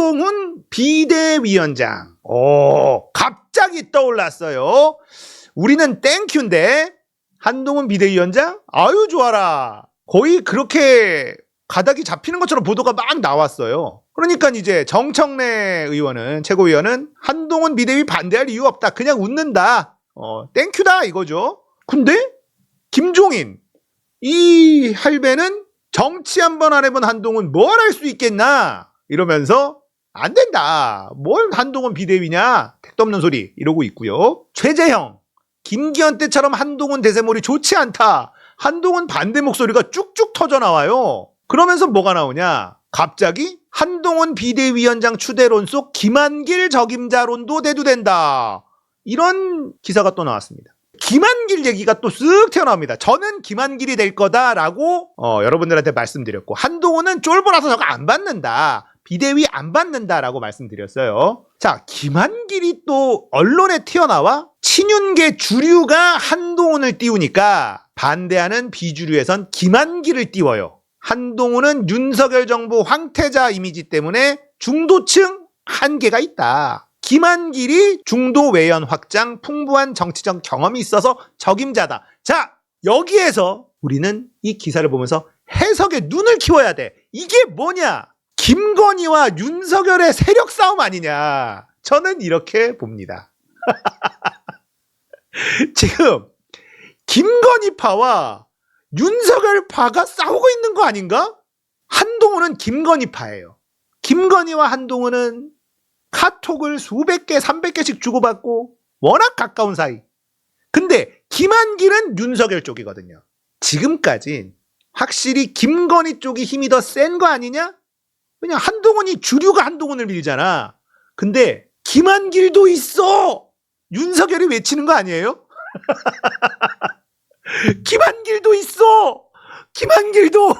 한동훈 비대위원장. 오, 갑자기 떠올랐어요. 우리는 땡큐인데 한동훈 비대위원장? 아유 좋아라. 거의 그렇게 가닥이 잡히는 것처럼 보도가 막 나왔어요. 그러니까 이제 정청래 의원은 최고위원은 한동훈 비대위 반대할 이유 없다. 그냥 웃는다. 어, 땡큐다 이거죠. 근데 김종인 이 할배는 정치 한 번 안 해본 한동훈 뭘 할 수 있겠나 이러면서 안 된다. 뭘 한동훈 비대위냐 택도 없는 소리 이러고 있고요. 최재형 김기현 때처럼 한동훈 대세몰이 좋지 않다. 한동훈 반대 목소리가 쭉쭉 터져 나와요. 그러면서 뭐가 나오냐? 갑자기 한동훈 비대위원장 추대론 속 김한길 적임자론도 대두된다. 이런 기사가 또 나왔습니다. 김한길 얘기가 또 쓱 튀어나옵니다. 저는 김한길이 될 거다라고 어, 여러분들한테 말씀드렸고 한동훈은 쫄보라서 저거 안 받는다. 비대위 안 받는다라고 말씀드렸어요. 자, 김한길이 또 언론에 튀어나와 친윤계 주류가 한동훈을 띄우니까 반대하는 비주류에선 김한길을 띄워요. 한동훈은 윤석열 정부 황태자 이미지 때문에 중도층 한계가 있다. 김한길이 중도 외연 확장, 풍부한 정치적 경험이 있어서 적임자다. 자, 여기에서 우리는 이 기사를 보면서 해석에 눈을 키워야 돼. 이게 뭐냐? 김건희와 윤석열의 세력 싸움 아니냐? 저는 이렇게 봅니다. 지금 김건희파와 윤석열파가 싸우고 있는 거 아닌가? 한동훈은 김건희파예요. 김건희와 한동훈은 카톡을 수백 개, 300개씩 주고받고 워낙 가까운 사이. 근데 김한길은 윤석열 쪽이거든요. 지금까진 확실히 김건희 쪽이 힘이 더 센 거 아니냐? 그냥 한동훈이 주류가 한동훈을 밀잖아. 근데 김한길도 있어! 윤석열이 외치는 거 아니에요? 김한길도 있어! 김한길도!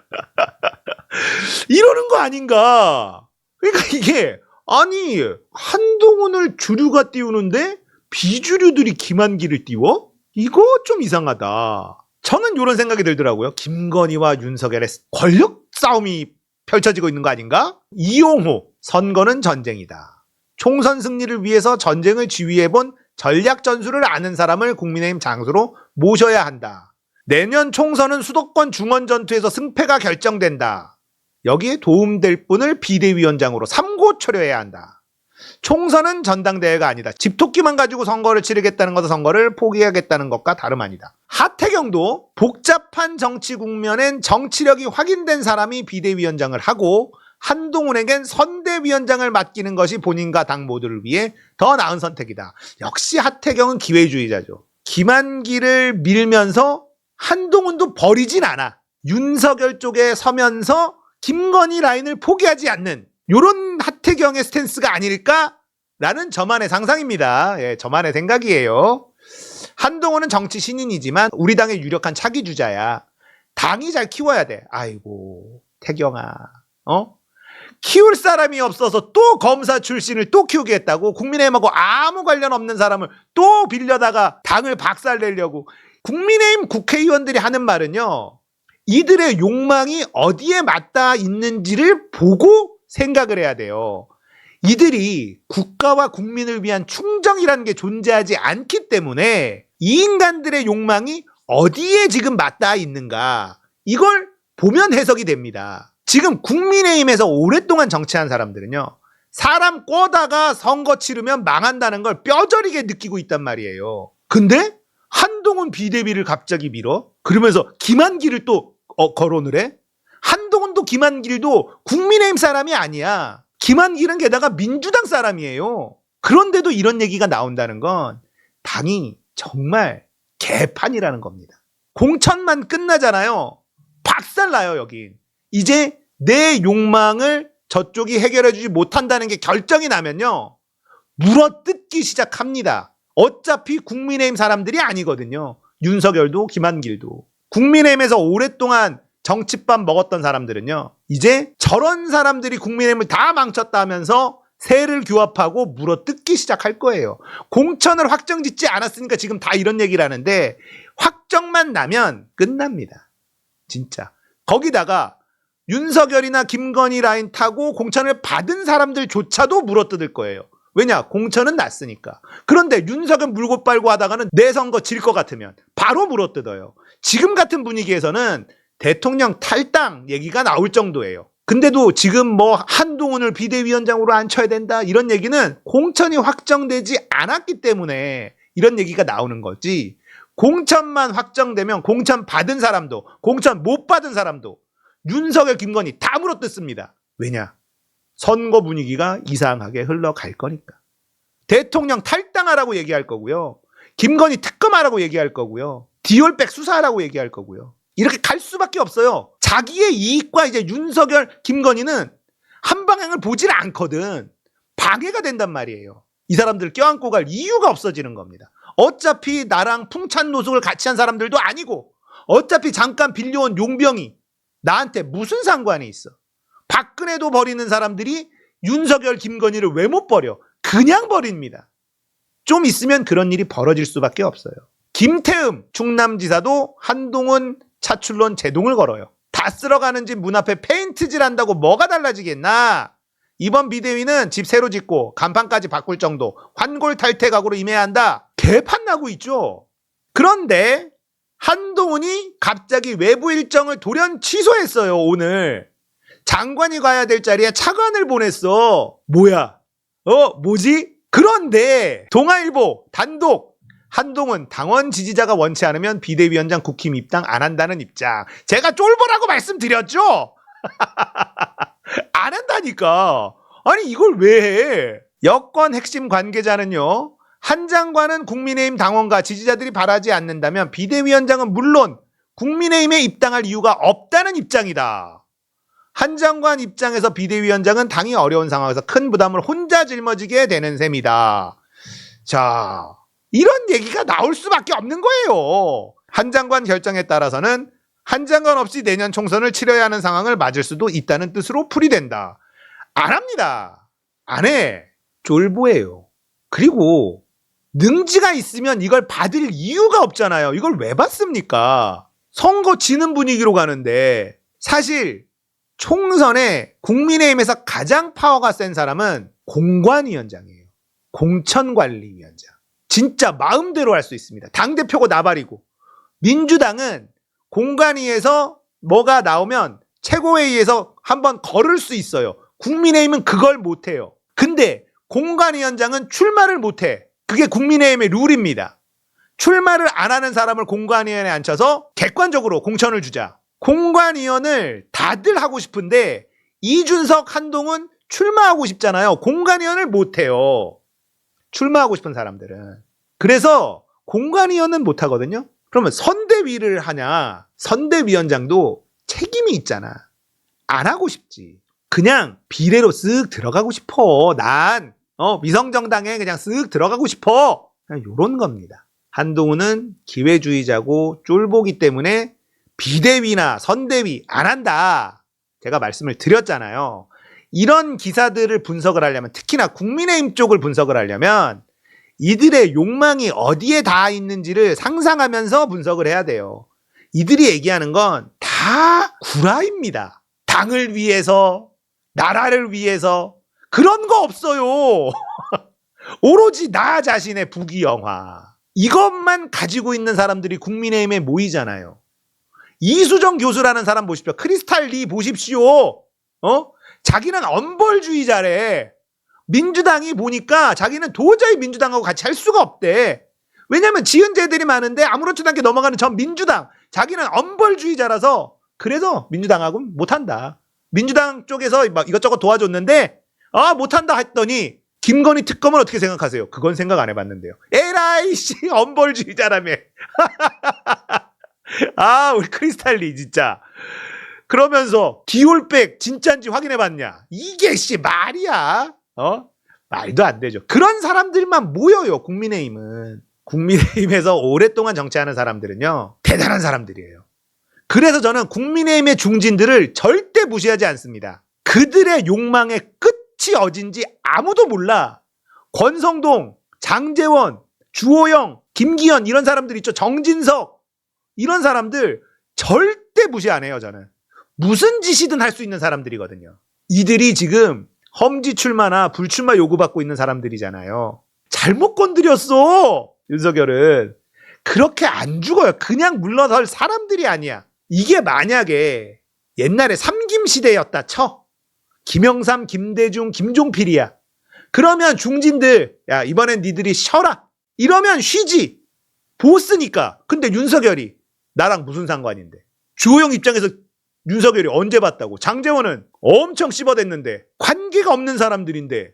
이러는 거 아닌가? 그러니까 이게, 아니, 한동훈을 주류가 띄우는데 비주류들이 김한길을 띄워? 이거 좀 이상하다. 저는 이런 생각이 들더라고요. 김건희와 윤석열의 권력 싸움이 펼쳐지고 있는 거 아닌가? 이용호, 선거는 전쟁이다. 총선 승리를 위해서 전쟁을 지휘해본 전략 전술을 아는 사람을 국민의힘 장수로 모셔야 한다. 내년 총선은 수도권 중원 전투에서 승패가 결정된다. 여기에 도움될 분을 비대위원장으로 삼고 처려해야 한다. 총선은 전당대회가 아니다. 집토끼만 가지고 선거를 치르겠다는 것은 선거를 포기하겠다는 것과 다름 아니다. 하태경도 복잡한 정치 국면엔 정치력이 확인된 사람이 비대위원장을 하고 한동훈에겐 선대위원장을 맡기는 것이 본인과 당 모두를 위해 더 나은 선택이다. 역시 하태경은 기회주의자죠. 김한길을 밀면서 한동훈도 버리진 않아. 윤석열 쪽에 서면서 김건희 라인을 포기하지 않는 요런 하태경의 스탠스가 아닐까라는 저만의 상상입니다. 예, 저만의 생각이에요. 한동훈은 정치 신인이지만 우리 당의 유력한 차기 주자야. 당이 잘 키워야 돼. 아이고, 태경아. 어? 키울 사람이 없어서 또 검사 출신을 또 키우겠다고 국민의힘하고 아무 관련 없는 사람을 또 빌려다가 당을 박살내려고 국민의힘 국회의원들이 하는 말은요. 이들의 욕망이 어디에 맞닿아 있는지를 보고 생각을 해야 돼요. 이들이 국가와 국민을 위한 충정이라는 게 존재하지 않기 때문에 이 인간들의 욕망이 어디에 지금 맞닿아 있는가 이걸 보면 해석이 됩니다. 지금 국민의힘에서 오랫동안 정치한 사람들은요. 사람 꼬다가 선거 치르면 망한다는 걸 뼈저리게 느끼고 있단 말이에요. 근데 한동훈 비대위를 갑자기 밀어? 그러면서 김한길을 또 어, 거론을 해? 김한길도 국민의힘 사람이 아니야. 김한길은 게다가 민주당 사람이에요. 그런데도 이런 얘기가 나온다는 건 당이 정말 개판이라는 겁니다. 공천만 끝나잖아요. 박살나요, 여긴. 이제 내 욕망을 저쪽이 해결해주지 못한다는 게 결정이 나면요. 물어뜯기 시작합니다. 어차피 국민의힘 사람들이 아니거든요. 윤석열도 김한길도. 국민의힘에서 오랫동안 정치밥 먹었던 사람들은요. 이제 저런 사람들이 국민의힘을 다 망쳤다 하면서 세를 규합하고 물어 뜯기 시작할 거예요. 공천을 확정 짓지 않았으니까 지금 다 이런 얘기를 하는데 확정만 나면 끝납니다. 진짜. 거기다가 윤석열이나 김건희 라인 타고 공천을 받은 사람들조차도 물어 뜯을 거예요. 왜냐? 공천은 났으니까. 그런데 윤석열 물고 빨고 하다가는 내 선거 질 것 같으면 바로 물어 뜯어요. 지금 같은 분위기에서는 대통령 탈당 얘기가 나올 정도예요. 근데도 지금 뭐 한동훈을 비대위원장으로 앉혀야 된다 이런 얘기는 공천이 확정되지 않았기 때문에 이런 얘기가 나오는 거지. 공천만 확정되면 공천 받은 사람도 공천 못 받은 사람도 윤석열 김건희 다 물어뜯습니다. 왜냐? 선거 분위기가 이상하게 흘러갈 거니까. 대통령 탈당하라고 얘기할 거고요. 김건희 특검하라고 얘기할 거고요. 디올백 수사하라고 얘기할 거고요. 이렇게 갈 수밖에 없어요. 자기의 이익과 이제 윤석열, 김건희는 한 방향을 보질 않거든. 방해가 된단 말이에요. 이 사람들 껴안고 갈 이유가 없어지는 겁니다. 어차피 나랑 풍찬 노숙을 같이 한 사람들도 아니고, 어차피 잠깐 빌려온 용병이 나한테 무슨 상관이 있어? 박근혜도 버리는 사람들이 윤석열, 김건희를 왜 못 버려? 그냥 버립니다. 좀 있으면 그런 일이 벌어질 수밖에 없어요. 김태흠 충남지사도 한동훈 차출론 제동을 걸어요. 다 쓸어가는 집 문 앞에 페인트질 한다고 뭐가 달라지겠나? 이번 비대위는 집 새로 짓고 간판까지 바꿀 정도 환골 탈퇴각으로 임해야 한다. 개판 나고 있죠. 그런데 한동훈이 갑자기 외부 일정을 돌연 취소했어요, 오늘. 장관이 가야 될 자리에 차관을 보냈어. 뭐야? 어, 뭐지? 그런데 동아일보 단독 한동훈 당원 지지자가 원치 않으면 비대위원장 국힘 입당 안 한다는 입장. 제가 쫄보라고 말씀드렸죠? 안 한다니까. 아니, 이걸 왜 해? 여권 핵심 관계자는요, 한 장관은 국민의힘 당원과 지지자들이 바라지 않는다면 비대위원장은 물론 국민의힘에 입당할 이유가 없다는 입장이다. 한 장관 입장에서 비대위원장은 당이 어려운 상황에서 큰 부담을 혼자 짊어지게 되는 셈이다. 자, 이런 얘기가 나올 수밖에 없는 거예요. 한 장관 결정에 따라서는 한 장관 없이 내년 총선을 치러야 하는 상황을 맞을 수도 있다는 뜻으로 풀이된다. 안 합니다. 안 해. 쫄보예요. 그리고 능지가 있으면 이걸 받을 이유가 없잖아요. 이걸 왜 받습니까? 선거 지는 분위기로 가는데 사실 총선에 국민의힘에서 가장 파워가 센 사람은 공관위원장이에요. 공천관리위원장. 진짜 마음대로 할 수 있습니다. 당대표고 나발이고. 민주당은 공관위에서 뭐가 나오면 최고회의에서 한번 걸을 수 있어요. 국민의힘은 그걸 못해요. 근데 공관위원장은 출마를 못해. 그게 국민의힘의 룰입니다. 출마를 안 하는 사람을 공관위원회에 앉혀서 객관적으로 공천을 주자. 공관위원을 다들 하고 싶은데 이준석, 한동훈 출마하고 싶잖아요. 공관위원을 못해요. 출마하고 싶은 사람들은. 그래서 공관위원은 못하거든요. 그러면 선대위를 하냐? 선대위원장도 책임이 있잖아. 안 하고 싶지. 그냥 비례로 쓱 들어가고 싶어. 난, 어, 위성정당에 그냥 쓱 들어가고 싶어. 요런 겁니다. 한동훈은 기회주의자고 쫄보기 때문에 비대위나 선대위 안 한다. 제가 말씀을 드렸잖아요. 이런 기사들을 분석을 하려면 특히나 국민의힘 쪽을 분석을 하려면 이들의 욕망이 어디에 닿아 있는지를 상상하면서 분석을 해야 돼요. 이들이 얘기하는 건 다 구라입니다. 당을 위해서, 나라를 위해서 그런 거 없어요. 오로지 나 자신의 부귀영화. 이것만 가지고 있는 사람들이 국민의힘에 모이잖아요. 이수정 교수라는 사람 보십시오. 크리스탈 리 보십시오. 어? 자기는 엄벌주의자래. 민주당이 보니까 자기는 도저히 민주당하고 같이 할 수가 없대. 왜냐면 지은재들이 많은데 아무렇지도 않게 넘어가는 전 민주당. 자기는 엄벌주의자라서 그래서 민주당하고 못한다. 민주당 쪽에서 막 이것저것 도와줬는데 아 못한다 했더니 김건희 특검은 어떻게 생각하세요? 그건 생각 안 해봤는데요. 에라이 씨 엄벌주의자라며. 아 우리 크리스탈리 진짜. 그러면서 디올백 진짜인지 확인해봤냐? 이게 씨 말이야? 어? 말도 안 되죠. 그런 사람들만 모여요. 국민의힘은. 국민의힘에서 오랫동안 정치하는 사람들은요. 대단한 사람들이에요. 그래서 저는 국민의힘의 중진들을 절대 무시하지 않습니다. 그들의 욕망의 끝이 어딘지 아무도 몰라. 권성동, 장재원, 주호영, 김기현 이런 사람들 있죠. 정진석 이런 사람들 절대 무시 안 해요. 저는 무슨 짓이든 할 수 있는 사람들이거든요. 이들이 지금 험지 출마나 불출마 요구받고 있는 사람들이잖아요. 잘못 건드렸어! 윤석열은. 그렇게 안 죽어요. 그냥 물러설 사람들이 아니야. 이게 만약에 옛날에 삼김 시대였다 쳐. 김영삼, 김대중, 김종필이야. 그러면 중진들, 야, 이번엔 니들이 쉬어라. 이러면 쉬지. 보스니까. 근데 윤석열이 나랑 무슨 상관인데. 주호영 입장에서 윤석열이 언제 봤다고. 장재원은 엄청 씹어댔는데 관계가 없는 사람들인데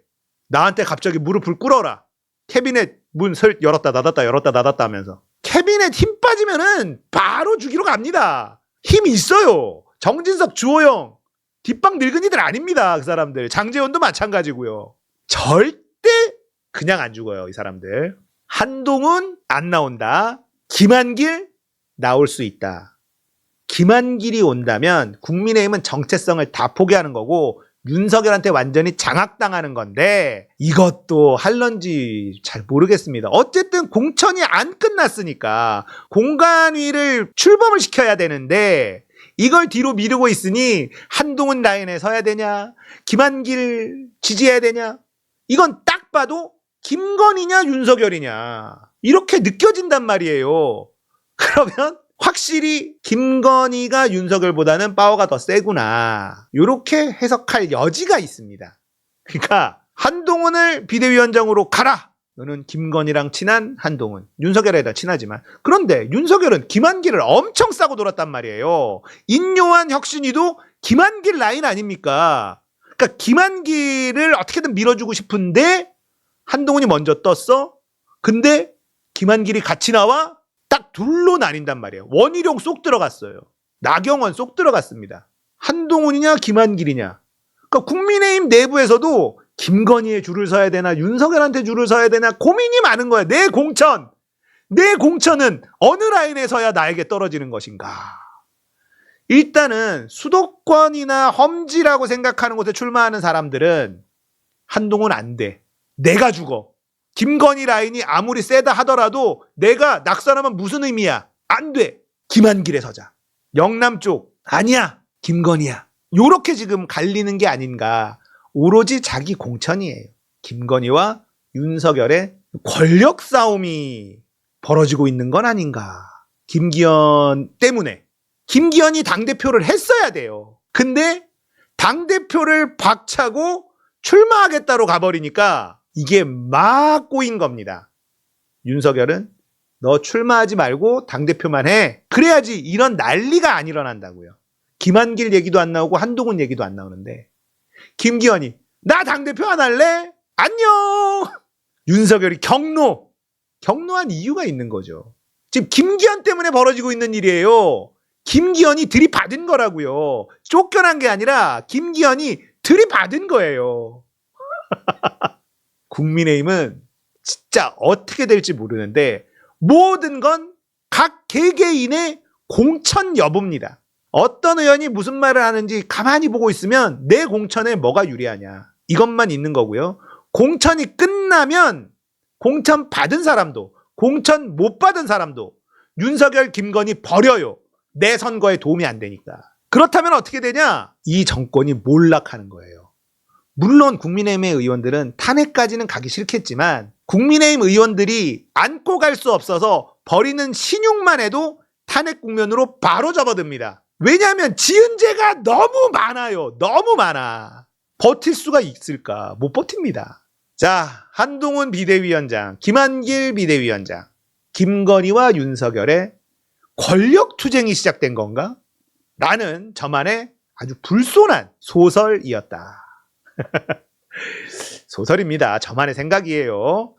나한테 갑자기 무릎을 꿇어라. 캐비넷 문 설 열었다 닫았다 열었다 닫았다 하면서 캐비넷 힘 빠지면은 바로 죽이러 갑니다. 힘 있어요. 정진석, 주호영 뒷방 늙은이들 아닙니다. 그 사람들. 장재원도 마찬가지고요. 절대 그냥 안 죽어요. 이 사람들. 한동훈 안 나온다. 김한길 나올 수 있다. 김한길이 온다면 국민의힘은 정체성을 다 포기하는 거고 윤석열한테 완전히 장악당하는 건데 이것도 할런지 잘 모르겠습니다. 어쨌든 공천이 안 끝났으니까 공간위를 출범을 시켜야 되는데 이걸 뒤로 미루고 있으니 한동훈 라인에 서야 되냐 김한길 지지해야 되냐 이건 딱 봐도 김건희냐 윤석열이냐 이렇게 느껴진단 말이에요. 그러면 확실히 김건희가 윤석열보다는 파워가 더 세구나. 이렇게 해석할 여지가 있습니다. 그러니까 한동훈을 비대위원장으로 가라. 너는 김건희랑 친한 한동훈. 윤석열에다 친하지만. 그런데 윤석열은 김한길을 엄청 싸고 돌았단 말이에요. 인요한 혁신이도 김한길 라인 아닙니까? 그러니까 김한길을 어떻게든 밀어주고 싶은데 한동훈이 먼저 떴어. 근데 김한길이 같이 나와 딱 둘로 나뉜단 말이에요. 원희룡 쏙 들어갔어요. 나경원 쏙 들어갔습니다. 한동훈이냐 김한길이냐. 그러니까 국민의힘 내부에서도 김건희의 줄을 서야 되나 윤석열한테 줄을 서야 되나 고민이 많은 거야. 내 공천. 내 공천은 어느 라인에 서야 나에게 떨어지는 것인가. 일단은 수도권이나 험지라고 생각하는 곳에 출마하는 사람들은 한동훈 안 돼. 내가 죽어. 김건희 라인이 아무리 세다 하더라도 내가 낙선하면 무슨 의미야? 안 돼. 김한길에 서자. 영남 쪽 아니야. 김건희야. 요렇게 지금 갈리는 게 아닌가. 오로지 자기 공천이에요. 김건희와 윤석열의 권력 싸움이 벌어지고 있는 건 아닌가. 김기현 때문에. 김기현이 당대표를 했어야 돼요. 근데 당대표를 박차고 출마하겠다로 가버리니까 이게 막 꼬인 겁니다. 윤석열은 너 출마하지 말고 당대표만 해. 그래야지 이런 난리가 안 일어난다고요. 김한길 얘기도 안 나오고 한동훈 얘기도 안 나오는데 김기현이 나 당대표 안 할래? 안녕! 윤석열이 경로! 경로한 이유가 있는 거죠. 지금 김기현 때문에 벌어지고 있는 일이에요. 김기현이 들이받은 거라고요. 쫓겨난 게 아니라 김기현이 들이받은 거예요. 국민의힘은 진짜 어떻게 될지 모르는데 모든 건 각 개개인의 공천 여부입니다. 어떤 의원이 무슨 말을 하는지 가만히 보고 있으면 내 공천에 뭐가 유리하냐. 이것만 있는 거고요. 공천이 끝나면 공천 받은 사람도 공천 못 받은 사람도 윤석열, 김건희 버려요. 내 선거에 도움이 안 되니까. 그렇다면 어떻게 되냐? 이 정권이 몰락하는 거예요. 물론 국민의힘의 의원들은 탄핵까지는 가기 싫겠지만 국민의힘 의원들이 안고 갈 수 없어서 버리는 신용만 해도 탄핵 국면으로 바로 접어듭니다. 왜냐하면 지은 죄가 너무 많아요. 너무 많아. 버틸 수가 있을까? 못 버팁니다. 자, 한동훈 비대위원장, 김한길 비대위원장, 김건희와 윤석열의 권력 투쟁이 시작된 건가? 나는 저만의 아주 불손한 소설이었다. 소설입니다. 저만의 생각이에요.